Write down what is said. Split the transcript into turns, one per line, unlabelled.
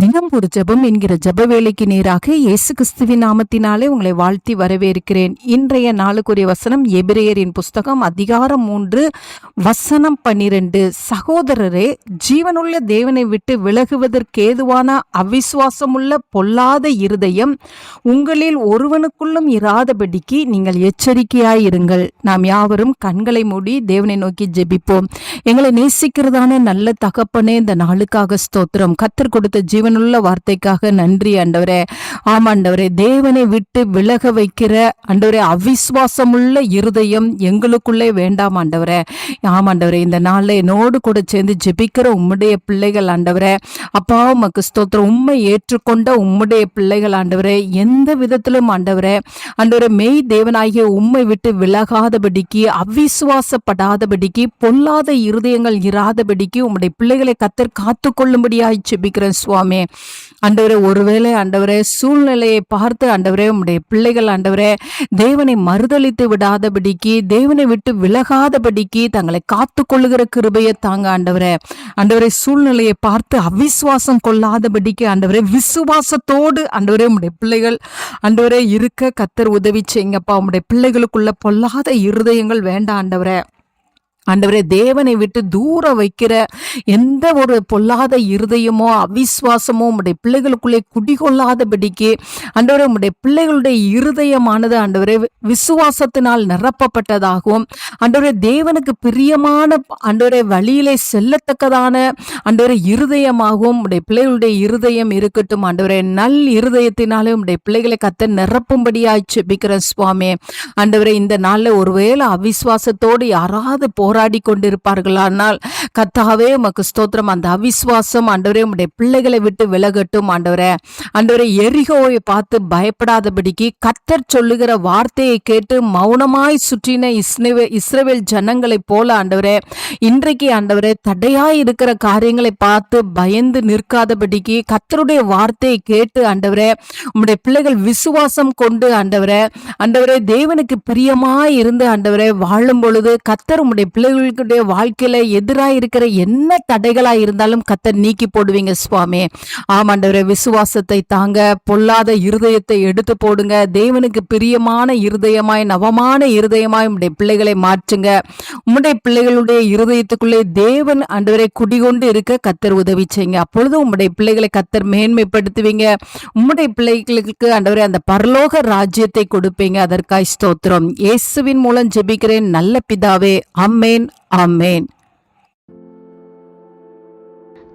தினம் ஒரு ஜெபம் என்கிற ஜப வேலைக்கு நேராக இயேசு கிறிஸ்துவின் நாமத்தினாலே உங்களை வாழ்த்தி வரவேற்கிறேன். இன்றைய நாளுக்குரிய வசனம் எபிரேயரின் புஸ்தகம் அதிகாரம் மூன்று வசனம் பன்னிரண்டு. சகோதரரே ஜீவனுள்ள தேவனை விட்டு விலகுவதற்கேதுவான அவிசுவாசமுள்ள பொல்லாத இருதயம் உங்களில் ஒருவனுக்குள்ளும் இராதபடிக்கு நீங்கள் எச்சரிக்கையாயிருங்கள். நாம் யாவரும் கண்களை மூடி தேவனை நோக்கி ஜெபிப்போம். எங்களை நேசிக்கிறதான நல்ல தகப்பனே இந்த நாளுக்காக ஸ்தோத்திரம். கத்தர் கொடுத்த ஜீவனுள்ள வார்த்தைக்காக நன்றி ஆண்டவரே. ஆமாண்டவரே தேவனை விட்டு விலக வைக்கிற ஆண்டவரே அவிஸ்வாசமுள்ள இருதயம் எங்களுக்குள்ளே வேண்டாம் ஆண்டவரே. ஆமாண்டவரே இந்த நாளில் என்னோடு கூட சேர்ந்து ஜெபிக்கிற உம்முடைய பிள்ளைகள் ஆண்டவரே. அப்பா உமக்கு ஸ்தோத்திரம். உண்மை ஏற்றுக்கொண்ட உம்முடைய பிள்ளைகள் ஆண்டவரே. எந்த விதத்திலும் ஆண்டவரே ஆண்டவரே மெய் தேவனாகிய உண்மை விட்டு விலகாதபடிக்கு அவிசுவாசப்படாதபடிக்கு பொல்லாத இருதயங்கள் இராதபடிக்கு உம்முடைய பிள்ளைகளை கத்தர் காத்து கொள்ளும்படியாய் ஜெபிக்கிறேன் சுவாமி. ஆண்டவரே ஒருவேளை ஆண்டவரே சூழ்நிலையை பார்த்து ஆண்டவரே உம்முடைய பிள்ளைகள் ஆண்டவரே தேவனை மறுதளித்து விடாதபடிக்கு தேவனை விட்டு விலகாதபடிக்கு தங்களை காத்து கொள்ளுகிற கிருபையை தாங்க ஆண்டவரே. ஆண்டவரே சூழ்நிலையை பார்த்து அவிசுவாசம் கொள்ளாதபடிக்கு ஆண்டவரே விசுவாசத்தோடு ஆண்டவரே உம்முடைய பிள்ளைகள் ஆண்டவரே இருக்க கத்தர் உதவி செய்யுங்கப்பா. உம்முடைய பிள்ளைகளுக்குள்ள பொல்லாத இருதயங்கள் வேண்டாம் ஆண்டவரே. ஆண்டவரே தேவனை விட்டு தூர வைக்கிற எந்த ஒரு பொல்லாத இருதயமோ அவிஸ்வாசமோ உம்முடைய பிள்ளைகளுக்குள்ளே குடிகொள்ளாதபடிக்கு ஆண்டவரே உம்முடைய பிள்ளைகளுடைய இருதயமானது ஆண்டவரே விசுவாசத்தினால் நிரப்பப்பட்டதாகவும் ஆண்டவரே தேவனுக்கு பிரியமான ஆண்டவரே வழியிலே செல்லத்தக்கதான ஆண்டவரே இருதயமாகவும் உம்முடைய பிள்ளைகளுடைய இருதயம் இருக்கட்டும் ஆண்டவரே நல் இருதயத்தினாலே உம்முடைய பிள்ளைகளை கத்த நிரப்பும்படியாய் செபிக்கிற சுவாமி. ஆண்டவரே இந்த நாளில் ஒருவேளை அவிஸ்வாசத்தோடு யாராவது போராடி கொண்டிருப்பார்களானால் கத்தாவே உமக்கு ஸ்தோத்திரம். அந்த அவிஸ்வாசம் ஆண்டவரே உடைய பிள்ளைகளை விட்டு விலகட்டும் ஆண்டவரே. ஆண்டவரே எரிகோவை பார்த்து பயப்படாதபடிக்கு கத்தர் சொல்லுகிற வார்த்தையை கேட்டு மௌனமாய் சுற்றின இஸ்னவே இஸ்ரவேல் ஜனங்களைப் போல ஆண்டவரே இன்றைக்கு ஆண்டவரே தடையாய் இருக்கிற காரியங்களை பார்த்து பயந்து நிற்காதபடிக்கு கத்தருடைய வார்த்தையை கேட்டு ஆண்டவரே உம்முடைய பிள்ளைகள் விசுவாசம் கொண்டு ஆண்டவரே ஆண்டவரே தேவனுக்கு பிரியமாய் இருந்து ஆண்டவரே வாழும் பொழுது கத்தர் உம்முடைய பிள்ளைகளுடைய வாழ்க்கையில எதிராக இருக்கிற என்ன தடைகளா இருந்தாலும் கத்தர் நீக்கி போடுவீங்க சுவாமி. ஆமாண்டவரை விசுவாசத்தை தாங்க பொல்லாத இருதயத்தை எடுத்து போடுங்க. தேவனுக்கு பிரியமான இருதயமாய் நவமான இருதயமாய் உடைய பிள்ளைகளை மாற்றுங்க. உம்முடைய பிள்ளைகளுடைய இருதயத்துக்குள்ளே தேவன் ஆண்டவரை குடிகொண்டு இருக்க கத்தர் உதவி செய்யுங்க. அப்பொழுது உம்முடைய பிள்ளைகளை கத்தர் மேன்மைப்படுத்துவீங்க. உம்முடைய பிள்ளைகளுக்கு ஆண்டவரே அந்த பரலோக ராஜ்யத்தை கொடுப்பீங்க. அதற்காய் ஸ்தோத்திரம். இயேசுவின் மூலம் ஜெபிக்கிறேன். நல்ல பிதாவே. அம்மே ஆமேன்